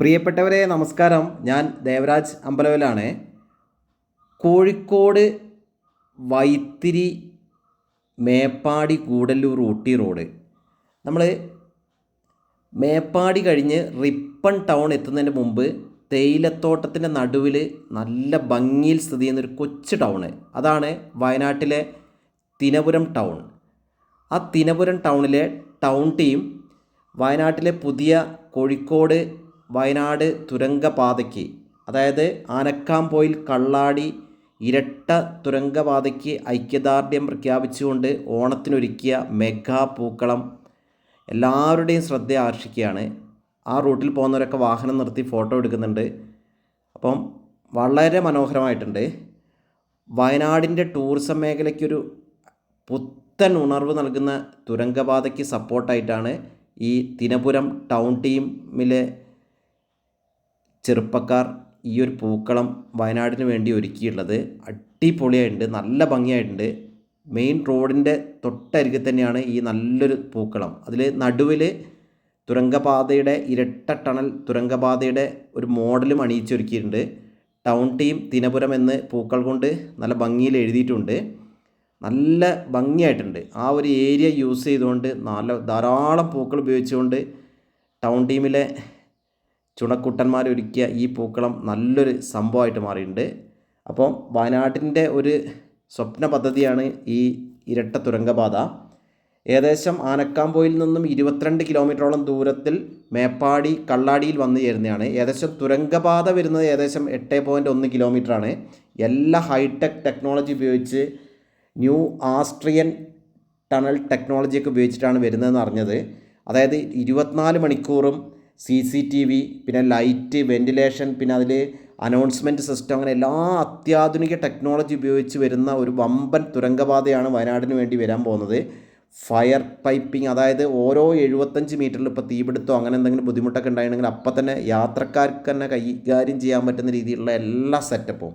പ്രിയപ്പെട്ടവരെ നമസ്കാരം. ഞാൻ ദേവരാജ് അമ്പലവലാണ് കോഴിക്കോട് വൈത്തിരി മേപ്പാടി കൂടല്ലൂർ ഊട്ടി റോഡ്. നമ്മൾ മേപ്പാടി കഴിഞ്ഞ് റിപ്പൺ ടൗൺ എത്തുന്നതിന് മുമ്പ് തേയിലത്തോട്ടത്തിന്റെ നടുവിൽ നല്ല ഭംഗിയിൽ സ്ഥിതി ചെയ്യുന്നൊരു കൊച്ചു ടൗണ്. അതാണ് വയനാട്ടിലെ തിനപുരം ടൗൺ. ആ തിനപുരം ടൗണിലെ ടൗൺ ടീം വയനാട്ടിലെ പുതിയ കോഴിക്കോട് വയനാട് തുരങ്കപാതയ്ക്ക് അതായത് ആനക്കാംപോയിൽ കള്ളാടി ഇരട്ട തുരങ്കപാതയ്ക്ക് ഐക്യദാർഢ്യം പ്രഖ്യാപിച്ചുകൊണ്ട് ഓണത്തിനൊരുക്കിയ മെഗാ പൂക്കളം എല്ലാവരുടെയും ശ്രദ്ധ ആകർഷിക്കുകയാണ്. ആ റൂട്ടിൽ പോകുന്നവരൊക്കെ വാഹനം നിർത്തി ഫോട്ടോ എടുക്കുന്നുണ്ട്. അപ്പം വളരെ മനോഹരമായിട്ടുണ്ട്. വയനാടിന്റെ ടൂറിസം മേഖലയ്ക്കൊരു പുത്തൻ ഉണർവ് നൽകുന്ന തുരങ്കപാതയ്ക്ക് സപ്പോർട്ടായിട്ടാണ് ഈ തിനപുരം ടൗൺ ടീമിലെ ചെറുപ്പക്കാർ ഈ ഒരു പൂക്കളം വയനാടിന് വേണ്ടി ഒരുക്കിയിട്ടുള്ളത് അടിപൊളിയായിട്ടുണ്ട് നല്ല ഭംഗിയായിട്ടുണ്ട്. മെയിൻ റോഡിന്റെ തൊട്ടരികിൽ തന്നെയാണ് ഈ നല്ലൊരു പൂക്കളം. അതിൽ നടുവിൽ തുരങ്കപാതയുടെ ഇരട്ട ടണൽ തുരങ്കപാതയുടെ ഒരു മോഡലും അണിയിച്ചൊരുക്കിയിട്ടുണ്ട് ടൗൺ ടീം തിനപുരം എന്ന് പൂക്കൾ കൊണ്ട് നല്ല ഭംഗിയിൽ എഴുതിയിട്ടുണ്ട്. നല്ല ഭംഗിയായിട്ടുണ്ട്. ആ ഒരു ഏരിയ യൂസ് ചെയ്തുകൊണ്ട് നല്ല ധാരാളം പൂക്കൾ ഉപയോഗിച്ചുകൊണ്ട് ടൗൺ ടീമിലെ ചുണക്കുട്ടന്മാർ ഒരുക്കിയ ഈ പൂക്കളം നല്ലൊരു സംഭവമായിട്ട് മാറിയിട്ടുണ്ട്. അപ്പം വയനാട്ടിന്റെ ഒരു സ്വപ്ന പദ്ധതിയാണ് ഈ ഇരട്ട തുരങ്കപാത. ഏകദേശം ആനക്കാംപോയിൽ നിന്നും ഇരുപത്തിരണ്ട് കിലോമീറ്ററോളം ദൂരത്തിൽ മേപ്പാടി കള്ളാടിയിൽ വന്നു ചേരുന്നതാണ്. ഏകദേശം തുരങ്കപാത വരുന്നത് ഏകദേശം എട്ട് പോയിന്റ് ഒന്ന് കിലോമീറ്ററാണ്. എല്ലാ ഹൈടെക് ടെക്നോളജി ഉപയോഗിച്ച് ന്യൂ ആസ്ട്രിയൻ ടണൽ ടെക്നോളജിയൊക്കെ ഉപയോഗിച്ചിട്ടാണ് വരുന്നതെന്ന് അറിഞ്ഞത്. അതായത് ഇരുപത്തിനാല് മണിക്കൂറും സി സി ടി വി പിന്നെ ലൈറ്റ് വെന്റിലേഷൻ പിന്നെ അതിൽ അനൗൺസ്മെന്റ് സിസ്റ്റം അങ്ങനെ എല്ലാ അത്യാധുനിക ടെക്നോളജി ഉപയോഗിച്ച് വരുന്ന ഒരു വമ്പൻ തുരങ്കപാതയാണ് വയനാടിന് വേണ്ടി വരാൻ പോകുന്നത്. ഫയർ പൈപ്പിംഗ് അതായത് ഓരോ എഴുപത്തഞ്ച് മീറ്ററിൽ ഇപ്പോൾ തീപിടുത്തോ അങ്ങനെ എന്തെങ്കിലും ബുദ്ധിമുട്ടൊക്കെ ഉണ്ടായിട്ടുണ്ടെങ്കിൽ അപ്പം തന്നെ യാത്രക്കാർക്ക് തന്നെ കൈകാര്യം ചെയ്യാൻ പറ്റുന്ന രീതിയിലുള്ള എല്ലാ സെറ്റപ്പും.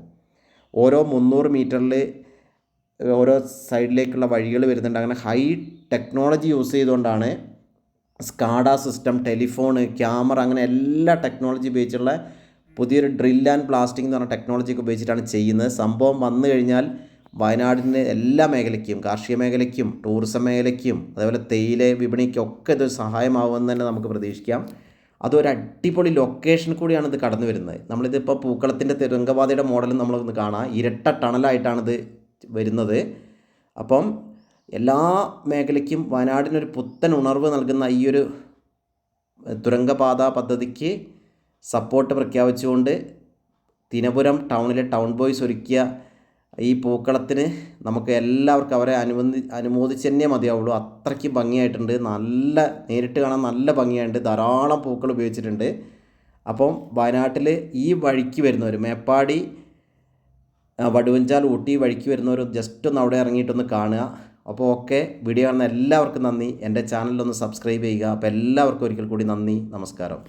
ഓരോ മുന്നൂറ് മീറ്ററിൽ ഓരോ സൈഡിലേക്കുള്ള വഴികൾ വരുന്നുണ്ട്. അങ്ങനെ ഹൈ ടെക്നോളജി യൂസ് ചെയ്തുകൊണ്ടാണ് സ്കാഡ സിസ്റ്റം ടെലിഫോൺ ക്യാമറ അങ്ങനെ എല്ലാ ടെക്നോളജി ഉപയോഗിച്ചുള്ള പുതിയൊരു ഡ്രിൽ ആൻഡ് പ്ലാസ്റ്റിക് എന്ന് പറഞ്ഞ ടെക്നോളജിയൊക്കെ ഉപയോഗിച്ചിട്ടാണ് ചെയ്യുന്നത്. സംഭവം വന്നു കഴിഞ്ഞാൽ വയനാടിന്റെ എല്ലാ മേഖലയ്ക്കും കാർഷിക മേഖലയ്ക്കും ടൂറിസം മേഖലയ്ക്കും അതേപോലെ തേയില വിപണിക്കൊക്കെ ഇത് സഹായമാവുമെന്ന് തന്നെ നമുക്ക് പ്രതീക്ഷിക്കാം. അതൊരു അടിപൊളി ലൊക്കേഷൻ കൂടിയാണ് ഇത് കടന്നു വരുന്നത്. നമ്മളിതിപ്പോൾ പൂക്കളത്തിന്റെ തിരങ്കപാതയുടെ മോഡലും നമ്മളൊന്ന് കാണാം. ഇരട്ട ടണലായിട്ടാണിത് വരുന്നത്. അപ്പം എല്ലാ മേഖലയ്ക്കും വയനാടിനൊരു പുത്തൻ ഉണർവ് നൽകുന്ന ഈ ഒരു തുരങ്കപാത പദ്ധതിക്ക് സപ്പോർട്ട് പ്രഖ്യാപിച്ചുകൊണ്ട് തിനപുരം ടൗണിലെ ടൗൺ ബോയ്സ് ഒരുക്കിയ ഈ പൂക്കളത്തിന് നമുക്ക് എല്ലാവർക്കും അവരെ അനുബന്ധി അനുമോദിച്ച് തന്നെ മതിയാവുള്ളൂ. അത്രയ്ക്ക് ഭംഗിയായിട്ടുണ്ട്. നല്ല നേരിട്ട് കാണാൻ നല്ല ഭംഗിയായിട്ട് ധാരാളം പൂക്കൾ ഉപയോഗിച്ചിട്ടുണ്ട്. അപ്പം വയനാട്ടിൽ ഈ വഴിക്ക് വരുന്നവർ മേപ്പാടി വടുവഞ്ചാൽ ഊട്ടി വഴിക്ക് വരുന്നവർ ജസ്റ്റ് ഒന്ന് അവിടെ ഇറങ്ങിയിട്ടൊന്ന് കാണുക. അപ്പോൾ ഓക്കെ വീഡിയോ കാണുന്ന എല്ലാവർക്കും നന്ദി. എന്റെ ചാനലൊന്ന് സബ്സ്ക്രൈബ് ചെയ്യുക. അപ്പോൾ എല്ലാവർക്കും ഒരിക്കൽ കൂടി നന്ദി. നമസ്കാരം.